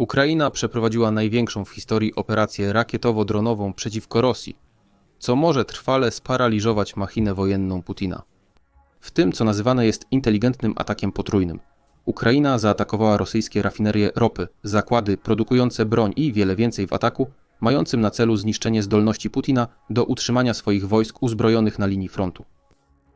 Ukraina przeprowadziła największą w historii operację rakietowo-dronową przeciwko Rosji, co może trwale sparaliżować machinę wojenną Putina. W tym, co nazywane jest inteligentnym atakiem potrójnym. Ukraina zaatakowała rosyjskie rafinerie ropy, zakłady produkujące broń i wiele więcej w ataku, mającym na celu zniszczenie zdolności Putina do utrzymania swoich wojsk uzbrojonych na linii frontu.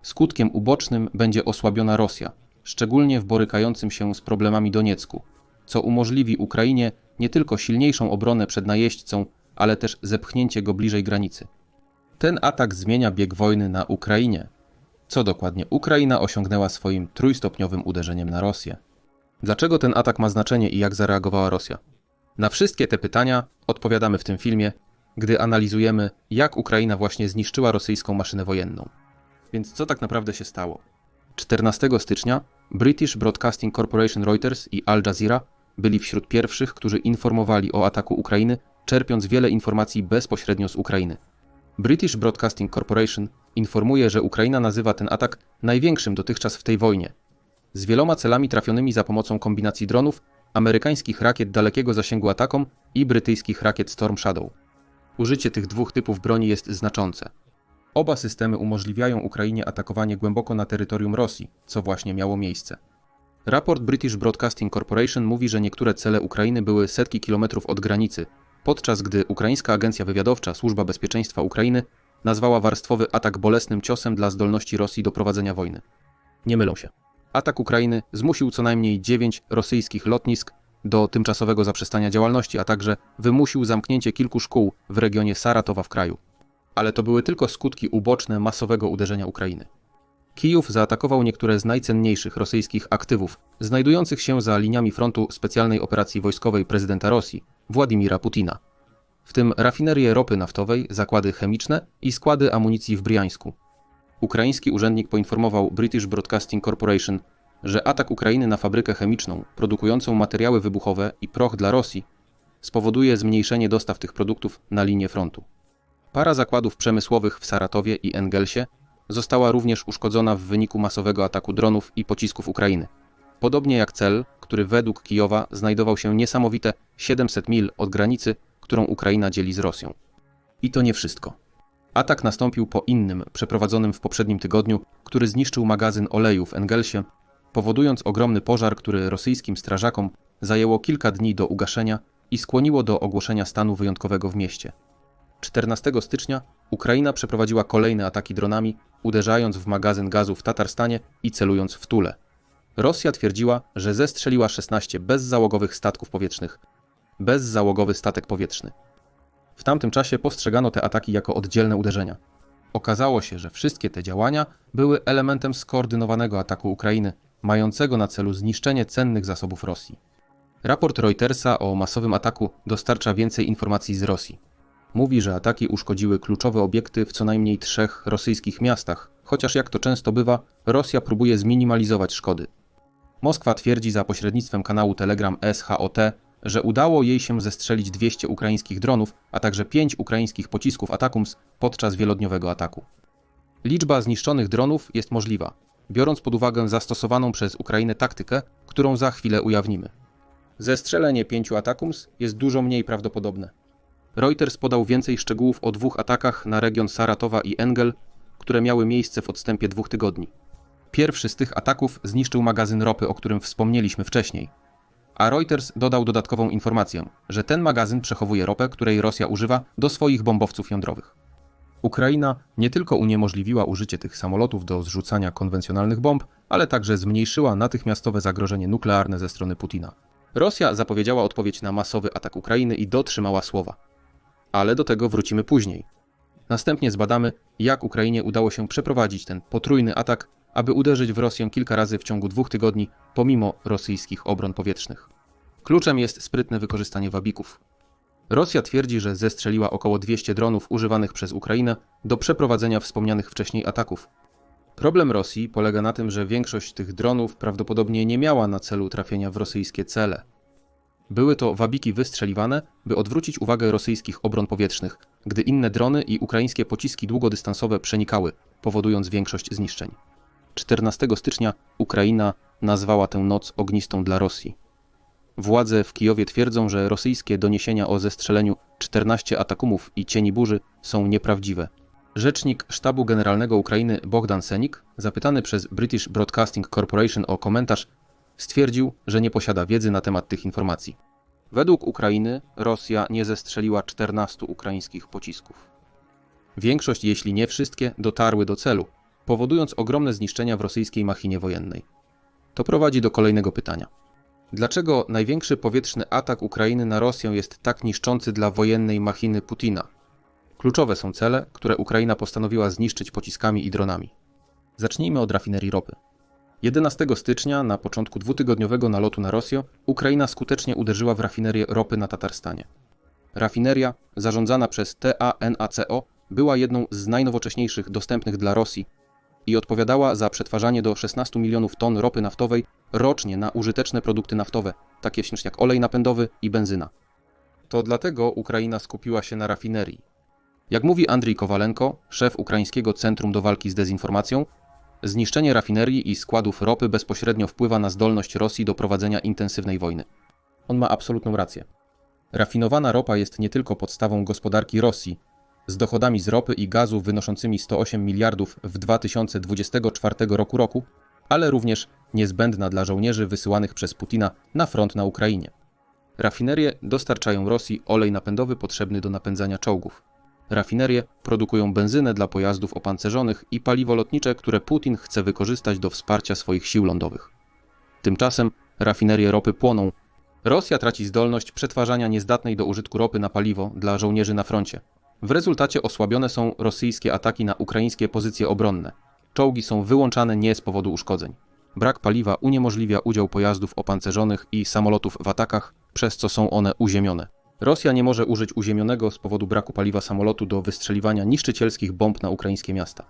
Skutkiem ubocznym będzie osłabiona Rosja, szczególnie w borykającym się z problemami Doniecku, co umożliwi Ukrainie nie tylko silniejszą obronę przed najeźdźcą, ale też zepchnięcie go bliżej granicy. Ten atak zmienia bieg wojny na Ukrainie. Co dokładnie Ukraina osiągnęła swoim trójstopniowym uderzeniem na Rosję? Dlaczego ten atak ma znaczenie i jak zareagowała Rosja? Na wszystkie te pytania odpowiadamy w tym filmie, gdy analizujemy, jak Ukraina właśnie zniszczyła rosyjską maszynę wojenną. Więc co tak naprawdę się stało? 14 stycznia British Broadcasting Corporation Reuters i Al Jazeera byli wśród pierwszych, którzy informowali o ataku Ukrainy, czerpiąc wiele informacji bezpośrednio z Ukrainy. British Broadcasting Corporation informuje, że Ukraina nazywa ten atak największym dotychczas w tej wojnie. Z wieloma celami trafionymi za pomocą kombinacji dronów, amerykańskich rakiet dalekiego zasięgu atakom i brytyjskich rakiet Storm Shadow. Użycie tych dwóch typów broni jest znaczące. Oba systemy umożliwiają Ukrainie atakowanie głęboko na terytorium Rosji, co właśnie miało miejsce. Raport British Broadcasting Corporation mówi, że niektóre cele Ukrainy były setki kilometrów od granicy, podczas gdy ukraińska agencja wywiadowcza Służba Bezpieczeństwa Ukrainy nazwała warstwowy atak bolesnym ciosem dla zdolności Rosji do prowadzenia wojny. Nie mylą się. Atak Ukrainy zmusił co najmniej dziewięć rosyjskich lotnisk do tymczasowego zaprzestania działalności, a także wymusił zamknięcie kilku szkół w regionie Saratowa w kraju. Ale to były tylko skutki uboczne masowego uderzenia Ukrainy. Kijów zaatakował niektóre z najcenniejszych rosyjskich aktywów, znajdujących się za liniami frontu specjalnej operacji wojskowej prezydenta Rosji, Władimira Putina, w tym rafinerie ropy naftowej, zakłady chemiczne i składy amunicji w Briańsku. Ukraiński urzędnik poinformował British Broadcasting Corporation, że atak Ukrainy na fabrykę chemiczną produkującą materiały wybuchowe i proch dla Rosji spowoduje zmniejszenie dostaw tych produktów na linię frontu. Para zakładów przemysłowych w Saratowie i Engelsie została również uszkodzona w wyniku masowego ataku dronów i pocisków Ukrainy. Podobnie jak cel, który według Kijowa znajdował się niesamowite 700 mil od granicy, którą Ukraina dzieli z Rosją. I to nie wszystko. Atak nastąpił po innym, przeprowadzonym w poprzednim tygodniu, który zniszczył magazyn oleju w Engelsie, powodując ogromny pożar, który rosyjskim strażakom zajęło kilka dni do ugaszenia i skłoniło do ogłoszenia stanu wyjątkowego w mieście. 14 stycznia Ukraina przeprowadziła kolejne ataki dronami, uderzając w magazyn gazu w Tatarstanie i celując w Tule. Rosja twierdziła, że zestrzeliła 16 bezzałogowych statków powietrznych. Bezzałogowy statek powietrzny. W tamtym czasie postrzegano te ataki jako oddzielne uderzenia. Okazało się, że wszystkie te działania były elementem skoordynowanego ataku Ukrainy, mającego na celu zniszczenie cennych zasobów Rosji. Raport Reutersa o masowym ataku dostarcza więcej informacji z Rosji. Mówi, że ataki uszkodziły kluczowe obiekty w co najmniej trzech rosyjskich miastach, chociaż jak to często bywa, Rosja próbuje zminimalizować szkody. Moskwa twierdzi za pośrednictwem kanału Telegram SHOT, że udało jej się zestrzelić 200 ukraińskich dronów, a także 5 ukraińskich pocisków Atakums podczas wielodniowego ataku. Liczba zniszczonych dronów jest możliwa, biorąc pod uwagę zastosowaną przez Ukrainę taktykę, którą za chwilę ujawnimy. Zestrzelenie pięciu Atakums jest dużo mniej prawdopodobne. Reuters podał więcej szczegółów o dwóch atakach na region Saratowa i Engel, które miały miejsce w odstępie dwóch tygodni. Pierwszy z tych ataków zniszczył magazyn ropy, o którym wspomnieliśmy wcześniej. A Reuters dodał dodatkową informację, że ten magazyn przechowuje ropę, której Rosja używa do swoich bombowców jądrowych. Ukraina nie tylko uniemożliwiła użycie tych samolotów do zrzucania konwencjonalnych bomb, ale także zmniejszyła natychmiastowe zagrożenie nuklearne ze strony Putina. Rosja zapowiedziała odpowiedź na masowy atak Ukrainy i dotrzymała słowa. Ale do tego wrócimy później. Następnie zbadamy, jak Ukrainie udało się przeprowadzić ten potrójny atak, aby uderzyć w Rosję kilka razy w ciągu dwóch tygodni, pomimo rosyjskich obron powietrznych. Kluczem jest sprytne wykorzystanie wabików. Rosja twierdzi, że zestrzeliła około 200 dronów używanych przez Ukrainę do przeprowadzenia wspomnianych wcześniej ataków. Problem Rosji polega na tym, że większość tych dronów prawdopodobnie nie miała na celu trafienia w rosyjskie cele. Były to wabiki wystrzeliwane, by odwrócić uwagę rosyjskich obron powietrznych, gdy inne drony i ukraińskie pociski długodystansowe przenikały, powodując większość zniszczeń. 14 stycznia Ukraina nazwała tę noc ognistą dla Rosji. Władze w Kijowie twierdzą, że rosyjskie doniesienia o zestrzeleniu 14 atakumów i cieni burzy są nieprawdziwe. Rzecznik Sztabu Generalnego Ukrainy Bogdan Senik, zapytany przez British Broadcasting Corporation o komentarz, stwierdził, że nie posiada wiedzy na temat tych informacji. Według Ukrainy Rosja nie zestrzeliła 14 ukraińskich pocisków. Większość, jeśli nie wszystkie, dotarły do celu, powodując ogromne zniszczenia w rosyjskiej machinie wojennej. To prowadzi do kolejnego pytania. Dlaczego największy powietrzny atak Ukrainy na Rosję jest tak niszczący dla wojennej machiny Putina? Kluczowe są cele, które Ukraina postanowiła zniszczyć pociskami i dronami. Zacznijmy od rafinerii ropy. 11 stycznia, na początku dwutygodniowego nalotu na Rosję, Ukraina skutecznie uderzyła w rafinerię ropy na Tatarstanie. Rafineria, zarządzana przez TANACO, była jedną z najnowocześniejszych dostępnych dla Rosji i odpowiadała za przetwarzanie do 16 milionów ton ropy naftowej rocznie na użyteczne produkty naftowe, takie jak olej napędowy i benzyna. To dlatego Ukraina skupiła się na rafinerii. Jak mówi Andrii Kowalenko, szef Ukraińskiego Centrum do Walki z Dezinformacją, zniszczenie rafinerii i składów ropy bezpośrednio wpływa na zdolność Rosji do prowadzenia intensywnej wojny. On ma absolutną rację. Rafinowana ropa jest nie tylko podstawą gospodarki Rosji, z dochodami z ropy i gazu wynoszącymi 108 miliardów w 2024 roku roku, ale również niezbędna dla żołnierzy wysyłanych przez Putina na front na Ukrainie. Rafinerie dostarczają Rosji olej napędowy potrzebny do napędzania czołgów. Rafinerie produkują benzynę dla pojazdów opancerzonych i paliwo lotnicze, które Putin chce wykorzystać do wsparcia swoich sił lądowych. Tymczasem rafinerie ropy płoną. Rosja traci zdolność przetwarzania niezdatnej do użytku ropy na paliwo dla żołnierzy na froncie. W rezultacie osłabione są rosyjskie ataki na ukraińskie pozycje obronne. Czołgi są wyłączane nie z powodu uszkodzeń. Brak paliwa uniemożliwia udział pojazdów opancerzonych i samolotów w atakach, przez co są one uziemione. Rosja nie może użyć uziemionego z powodu braku paliwa samolotu do wystrzeliwania niszczycielskich bomb na ukraińskie miasta.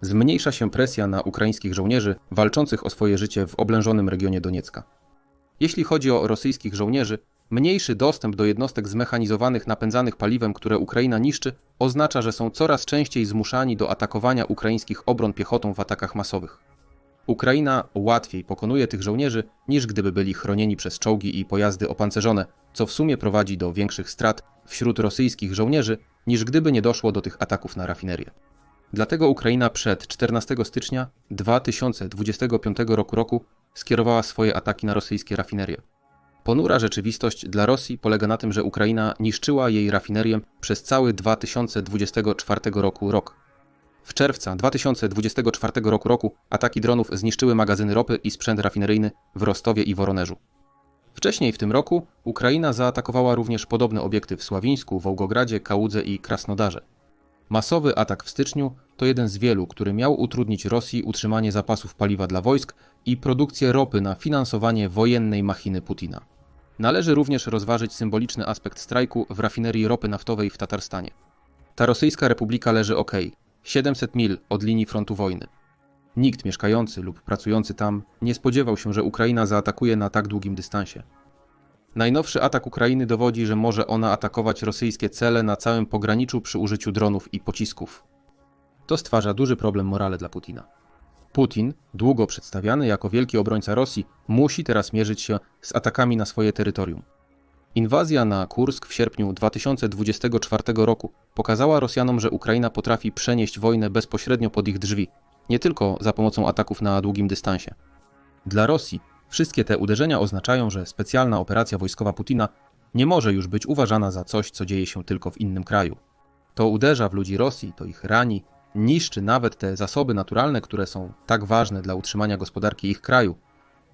Zmniejsza się presja na ukraińskich żołnierzy walczących o swoje życie w oblężonym regionie Doniecka. Jeśli chodzi o rosyjskich żołnierzy, mniejszy dostęp do jednostek zmechanizowanych napędzanych paliwem, które Ukraina niszczy, oznacza, że są coraz częściej zmuszani do atakowania ukraińskich obron piechotą w atakach masowych. Ukraina łatwiej pokonuje tych żołnierzy, niż gdyby byli chronieni przez czołgi i pojazdy opancerzone, co w sumie prowadzi do większych strat wśród rosyjskich żołnierzy, niż gdyby nie doszło do tych ataków na rafinerię. Dlatego Ukraina przed 14 stycznia 2025 roku, roku skierowała swoje ataki na rosyjskie rafinerie. Ponura rzeczywistość dla Rosji polega na tym, że Ukraina niszczyła jej rafinerię przez cały 2024 roku rok. W czerwca 2024 roku, roku ataki dronów zniszczyły magazyny ropy i sprzęt rafineryjny w Rostowie i Woronerzu. Wcześniej w tym roku Ukraina zaatakowała również podobne obiekty w Sławińsku, Wołgogradzie, Kałudze i Krasnodarze. Masowy atak w styczniu to jeden z wielu, który miał utrudnić Rosji utrzymanie zapasów paliwa dla wojsk i produkcję ropy na finansowanie wojennej machiny Putina. Należy również rozważyć symboliczny aspekt strajku w rafinerii ropy naftowej w Tatarstanie. Ta rosyjska republika leży ok, 700 mil od linii frontu wojny. Nikt mieszkający lub pracujący tam nie spodziewał się, że Ukraina zaatakuje na tak długim dystansie. Najnowszy atak Ukrainy dowodzi, że może ona atakować rosyjskie cele na całym pograniczu przy użyciu dronów i pocisków. To stwarza duży problem morale dla Putina. Putin, długo przedstawiany jako wielki obrońca Rosji, musi teraz mierzyć się z atakami na swoje terytorium. Inwazja na Kursk w sierpniu 2024 roku pokazała Rosjanom, że Ukraina potrafi przenieść wojnę bezpośrednio pod ich drzwi, nie tylko za pomocą ataków na długim dystansie. Dla Rosji wszystkie te uderzenia oznaczają, że specjalna operacja wojskowa Putina nie może już być uważana za coś, co dzieje się tylko w innym kraju. To uderza w ludzi Rosji, to ich rani, niszczy nawet te zasoby naturalne, które są tak ważne dla utrzymania gospodarki ich kraju.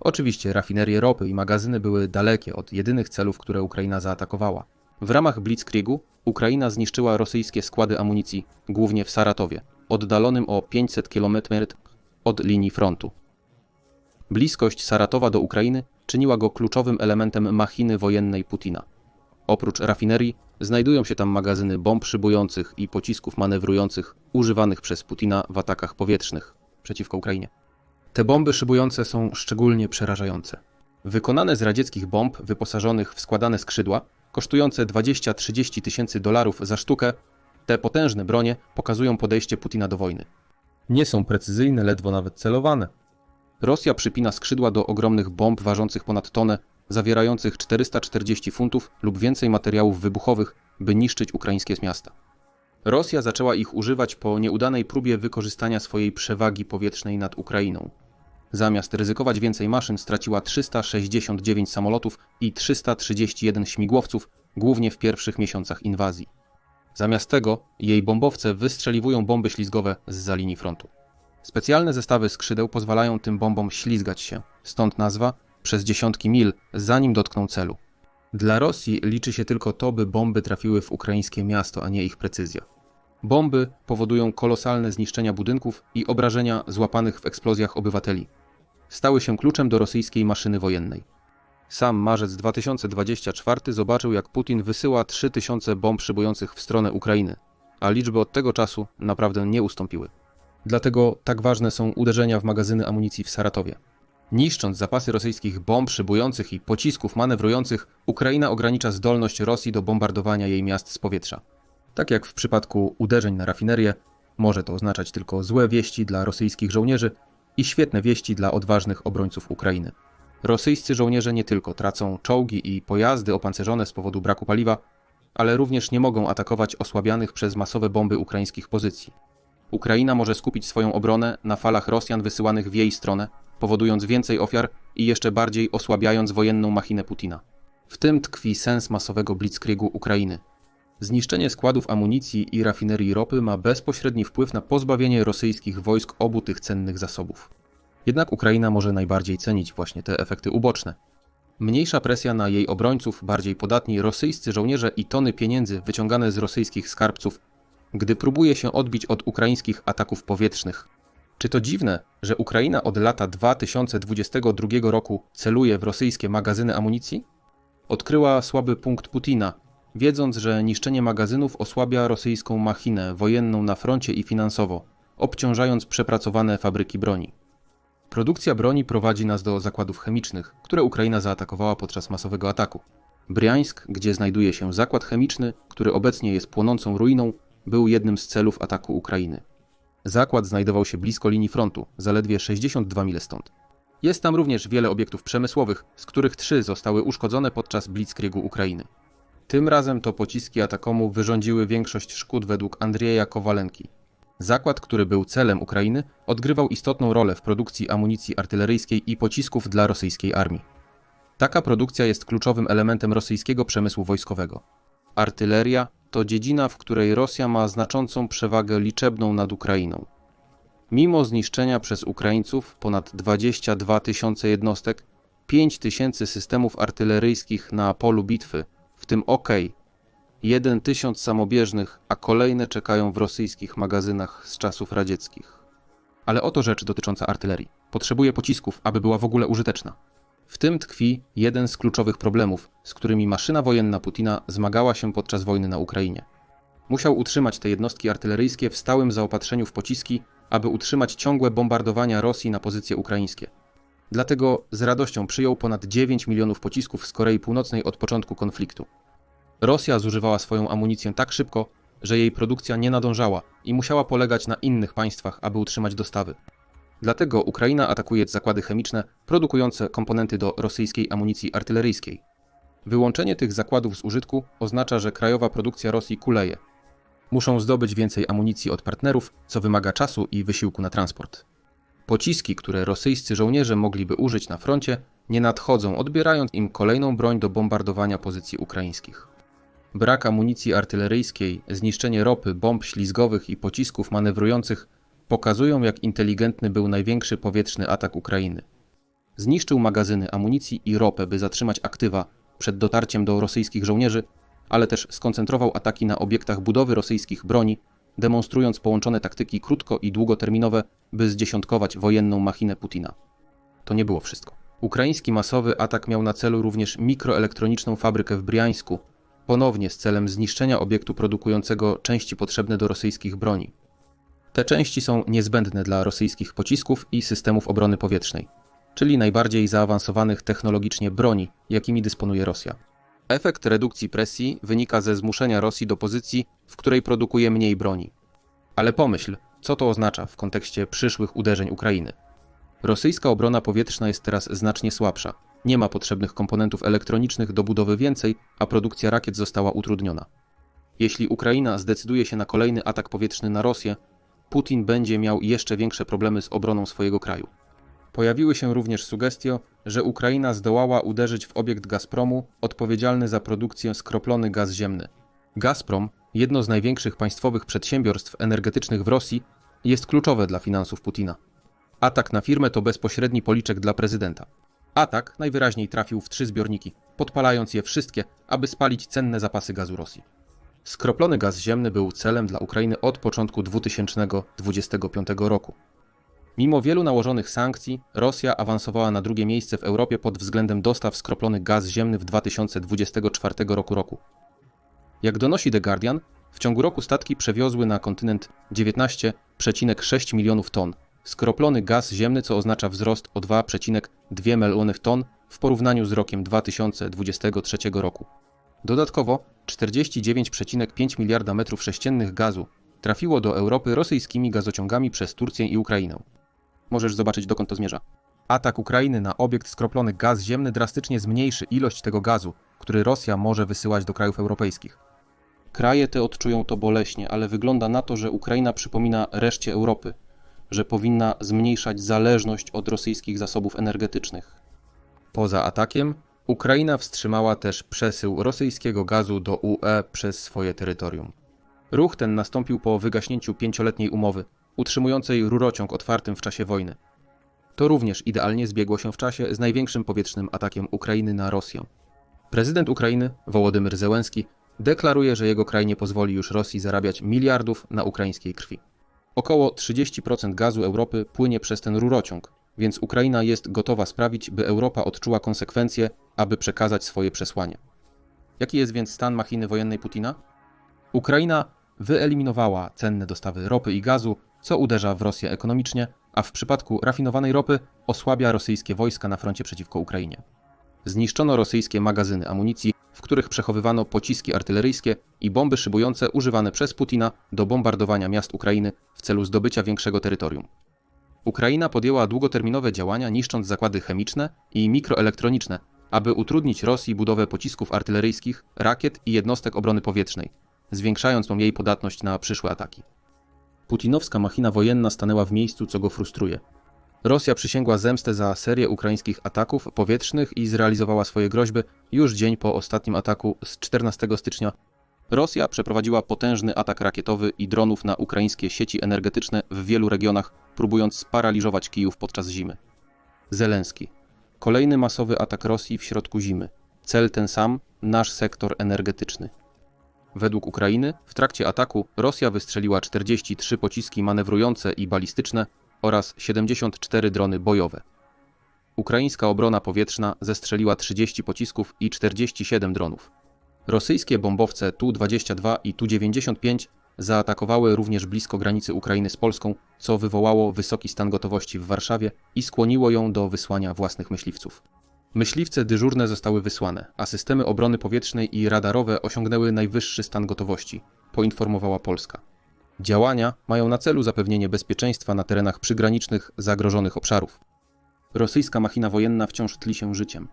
Oczywiście rafinerie ropy i magazyny były dalekie od jedynych celów, które Ukraina zaatakowała. W ramach Blitzkriegu Ukraina zniszczyła rosyjskie składy amunicji, głównie w Saratowie, oddalonym o 500 km od linii frontu. Bliskość Saratowa do Ukrainy czyniła go kluczowym elementem machiny wojennej Putina. Oprócz rafinerii znajdują się tam magazyny bomb szybujących i pocisków manewrujących używanych przez Putina w atakach powietrznych przeciwko Ukrainie. Te bomby szybujące są szczególnie przerażające. Wykonane z radzieckich bomb wyposażonych w składane skrzydła, kosztujące 20-30 tysięcy dolarów za sztukę, te potężne bronie pokazują podejście Putina do wojny. Nie są precyzyjne, ledwo nawet celowane. Rosja przypina skrzydła do ogromnych bomb ważących ponad tonę, zawierających 440 funtów lub więcej materiałów wybuchowych, by niszczyć ukraińskie miasta. Rosja zaczęła ich używać po nieudanej próbie wykorzystania swojej przewagi powietrznej nad Ukrainą. Zamiast ryzykować więcej maszyn, straciła 369 samolotów i 331 śmigłowców, głównie w pierwszych miesiącach inwazji. Zamiast tego jej bombowce wystrzeliwują bomby ślizgowe z linii frontu. Specjalne zestawy skrzydeł pozwalają tym bombom ślizgać się, stąd nazwa przez dziesiątki mil, zanim dotkną celu. Dla Rosji liczy się tylko to, by bomby trafiły w ukraińskie miasto, a nie ich precyzja. Bomby powodują kolosalne zniszczenia budynków i obrażenia złapanych w eksplozjach obywateli. Stały się kluczem do rosyjskiej maszyny wojennej. Sam marzec 2024 zobaczył, jak Putin wysyła 3000 bomb szybujących w stronę Ukrainy, a liczby od tego czasu naprawdę nie ustąpiły. Dlatego tak ważne są uderzenia w magazyny amunicji w Saratowie. Niszcząc zapasy rosyjskich bomb szybujących i pocisków manewrujących, Ukraina ogranicza zdolność Rosji do bombardowania jej miast z powietrza. Tak jak w przypadku uderzeń na rafinerię, może to oznaczać tylko złe wieści dla rosyjskich żołnierzy i świetne wieści dla odważnych obrońców Ukrainy. Rosyjscy żołnierze nie tylko tracą czołgi i pojazdy opancerzone z powodu braku paliwa, ale również nie mogą atakować osłabianych przez masowe bomby ukraińskich pozycji. Ukraina może skupić swoją obronę na falach Rosjan wysyłanych w jej stronę, powodując więcej ofiar i jeszcze bardziej osłabiając wojenną machinę Putina. W tym tkwi sens masowego blitzkriegu Ukrainy. Zniszczenie składów amunicji i rafinerii ropy ma bezpośredni wpływ na pozbawienie rosyjskich wojsk obu tych cennych zasobów. Jednak Ukraina może najbardziej cenić właśnie te efekty uboczne. Mniejsza presja na jej obrońców, bardziej podatni rosyjscy żołnierze i tony pieniędzy wyciągane z rosyjskich skarbców, gdy próbuje się odbić od ukraińskich ataków powietrznych. Czy to dziwne, że Ukraina od lata 2022 roku celuje w rosyjskie magazyny amunicji? Odkryła słaby punkt Putina, wiedząc, że niszczenie magazynów osłabia rosyjską machinę wojenną na froncie i finansowo, obciążając przepracowane fabryki broni. Produkcja broni prowadzi nas do zakładów chemicznych, które Ukraina zaatakowała podczas masowego ataku. Briańsk, gdzie znajduje się zakład chemiczny, który obecnie jest płonącą ruiną, był jednym z celów ataku Ukrainy. Zakład znajdował się blisko linii frontu, zaledwie 62 mile stąd. Jest tam również wiele obiektów przemysłowych, z których trzy zostały uszkodzone podczas blitzkriegu Ukrainy. Tym razem to pociski Atakomu wyrządziły większość szkód według Andrieja Kowalenki. Zakład, który był celem Ukrainy, odgrywał istotną rolę w produkcji amunicji artyleryjskiej i pocisków dla rosyjskiej armii. Taka produkcja jest kluczowym elementem rosyjskiego przemysłu wojskowego. Artyleria to dziedzina, w której Rosja ma znaczącą przewagę liczebną nad Ukrainą. Mimo zniszczenia przez Ukraińców ponad 22 tysiące jednostek, 5 tysięcy systemów artyleryjskich na polu bitwy, w tym OK, 1 tysiąc samobieżnych, a kolejne czekają w rosyjskich magazynach z czasów radzieckich. Ale oto rzecz dotycząca artylerii. Potrzebuje pocisków, aby była w ogóle użyteczna. W tym tkwi jeden z kluczowych problemów, z którymi maszyna wojenna Putina zmagała się podczas wojny na Ukrainie. Musiał utrzymać te jednostki artyleryjskie w stałym zaopatrzeniu w pociski, aby utrzymać ciągłe bombardowania Rosji na pozycje ukraińskie. Dlatego z radością przyjął ponad 9 milionów pocisków z Korei Północnej od początku konfliktu. Rosja zużywała swoją amunicję tak szybko, że jej produkcja nie nadążała i musiała polegać na innych państwach, aby utrzymać dostawy. Dlatego Ukraina atakuje zakłady chemiczne produkujące komponenty do rosyjskiej amunicji artyleryjskiej. Wyłączenie tych zakładów z użytku oznacza, że krajowa produkcja Rosji kuleje. Muszą zdobyć więcej amunicji od partnerów, co wymaga czasu i wysiłku na transport. Pociski, które rosyjscy żołnierze mogliby użyć na froncie, nie nadchodzą, odbierając im kolejną broń do bombardowania pozycji ukraińskich. Brak amunicji artyleryjskiej, zniszczenie ropy, bomb ślizgowych i pocisków manewrujących pokazują, jak inteligentny był największy powietrzny atak Ukrainy. Zniszczył magazyny amunicji i ropę, by zatrzymać aktywa przed dotarciem do rosyjskich żołnierzy, ale też skoncentrował ataki na obiektach budowy rosyjskich broni, demonstrując połączone taktyki krótko i długoterminowe, by zdziesiątkować wojenną machinę Putina. To nie było wszystko. Ukraiński masowy atak miał na celu również mikroelektroniczną fabrykę w Briańsku, ponownie z celem zniszczenia obiektu produkującego części potrzebne do rosyjskich broni. Te części są niezbędne dla rosyjskich pocisków i systemów obrony powietrznej, czyli najbardziej zaawansowanych technologicznie broni, jakimi dysponuje Rosja. Efekt redukcji presji wynika ze zmuszenia Rosji do pozycji, w której produkuje mniej broni. Ale pomyśl, co to oznacza w kontekście przyszłych uderzeń Ukrainy. Rosyjska obrona powietrzna jest teraz znacznie słabsza, Nie ma potrzebnych komponentów elektronicznych do budowy więcej, a produkcja rakiet została utrudniona. Jeśli Ukraina zdecyduje się na kolejny atak powietrzny na Rosję, Putin będzie miał jeszcze większe problemy z obroną swojego kraju. Pojawiły się również sugestie, że Ukraina zdołała uderzyć w obiekt Gazpromu odpowiedzialny za produkcję skroplony gaz ziemny. Gazprom, jedno z największych państwowych przedsiębiorstw energetycznych w Rosji, jest kluczowe dla finansów Putina. Atak na firmę to bezpośredni policzek dla prezydenta. Atak najwyraźniej trafił w trzy zbiorniki, podpalając je wszystkie, aby spalić cenne zapasy gazu Rosji. Skroplony gaz ziemny był celem dla Ukrainy od początku 2025 roku. Mimo wielu nałożonych sankcji, Rosja awansowała na drugie miejsce w Europie pod względem dostaw skroplony gaz ziemny w 2024 roku roku. Jak donosi The Guardian, w ciągu roku statki przewiozły na kontynent 19,6 milionów ton. Skroplony gaz ziemny, co oznacza wzrost o 2,2 milionów ton w porównaniu z rokiem 2023 roku. Dodatkowo 49,5 miliarda metrów sześciennych gazu trafiło do Europy rosyjskimi gazociągami przez Turcję i Ukrainę. Możesz zobaczyć dokąd to zmierza. Atak Ukrainy na obiekt skroplony gaz ziemny drastycznie zmniejszy ilość tego gazu, który Rosja może wysyłać do krajów europejskich. Kraje te odczują to boleśnie, ale wygląda na to, że Ukraina przypomina reszcie Europy, że powinna zmniejszać zależność od rosyjskich zasobów energetycznych. Poza atakiem, Ukraina wstrzymała też przesył rosyjskiego gazu do UE przez swoje terytorium. Ruch ten nastąpił po wygaśnięciu pięcioletniej umowy, utrzymującej rurociąg otwartym w czasie wojny. To również idealnie zbiegło się w czasie z największym powietrznym atakiem Ukrainy na Rosję. Prezydent Ukrainy, Wołodymyr Zełenski, deklaruje, że jego kraj nie pozwoli już Rosji zarabiać miliardów na ukraińskiej krwi. Około 30% gazu Europy płynie przez ten rurociąg, więc Ukraina jest gotowa sprawić, by Europa odczuła konsekwencje, aby przekazać swoje przesłanie. Jaki jest więc stan machiny wojennej Putina? Ukraina wyeliminowała cenne dostawy ropy i gazu, co uderza w Rosję ekonomicznie, a w przypadku rafinowanej ropy osłabia rosyjskie wojska na froncie przeciwko Ukrainie. Zniszczono rosyjskie magazyny amunicji, w których przechowywano pociski artyleryjskie i bomby szybujące używane przez Putina do bombardowania miast Ukrainy w celu zdobycia większego terytorium. Ukraina podjęła długoterminowe działania niszcząc zakłady chemiczne i mikroelektroniczne, aby utrudnić Rosji budowę pocisków artyleryjskich, rakiet i jednostek obrony powietrznej, zwiększając tą jej podatność na przyszłe ataki. Putinowska machina wojenna stanęła w miejscu, co go frustruje. Rosja przysięgła zemstę za serię ukraińskich ataków powietrznych i zrealizowała swoje groźby już dzień po ostatnim ataku z 14 stycznia. Rosja przeprowadziła potężny atak rakietowy i dronów na ukraińskie sieci energetyczne w wielu regionach, próbując sparaliżować Kijów podczas zimy. Zelenski. Kolejny masowy atak Rosji w środku zimy. Cel ten sam nasz sektor energetyczny. Według Ukrainy w trakcie ataku Rosja wystrzeliła 43 pociski manewrujące i balistyczne oraz 74 drony bojowe. Ukraińska obrona powietrzna zestrzeliła 30 pocisków i 47 dronów. Rosyjskie bombowce Tu-22 i Tu-95 zaatakowały również blisko granicy Ukrainy z Polską, co wywołało wysoki stan gotowości w Warszawie i skłoniło ją do wysłania własnych myśliwców. Myśliwce dyżurne zostały wysłane, a systemy obrony powietrznej i radarowe osiągnęły najwyższy stan gotowości, poinformowała Polska. Działania mają na celu zapewnienie bezpieczeństwa na terenach przygranicznych zagrożonych obszarów. Rosyjska machina wojenna wciąż tli się życiem.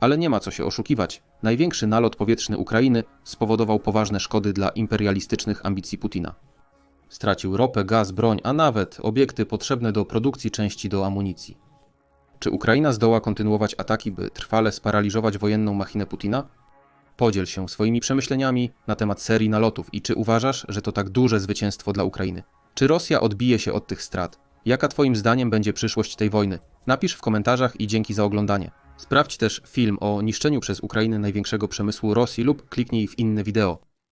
Ale nie ma co się oszukiwać. Największy nalot powietrzny Ukrainy spowodował poważne szkody dla imperialistycznych ambicji Putina. Stracił ropę, gaz, broń, a nawet obiekty potrzebne do produkcji części do amunicji. Czy Ukraina zdoła kontynuować ataki, by trwale sparaliżować wojenną machinę Putina? Podziel się swoimi przemyśleniami na temat serii nalotów i czy uważasz, że to tak duże zwycięstwo dla Ukrainy? Czy Rosja odbije się od tych strat? Jaka Twoim zdaniem będzie przyszłość tej wojny? Napisz w komentarzach i dzięki za oglądanie. Sprawdź też film o niszczeniu przez Ukrainę największego przemysłu Rosji lub kliknij w inne wideo.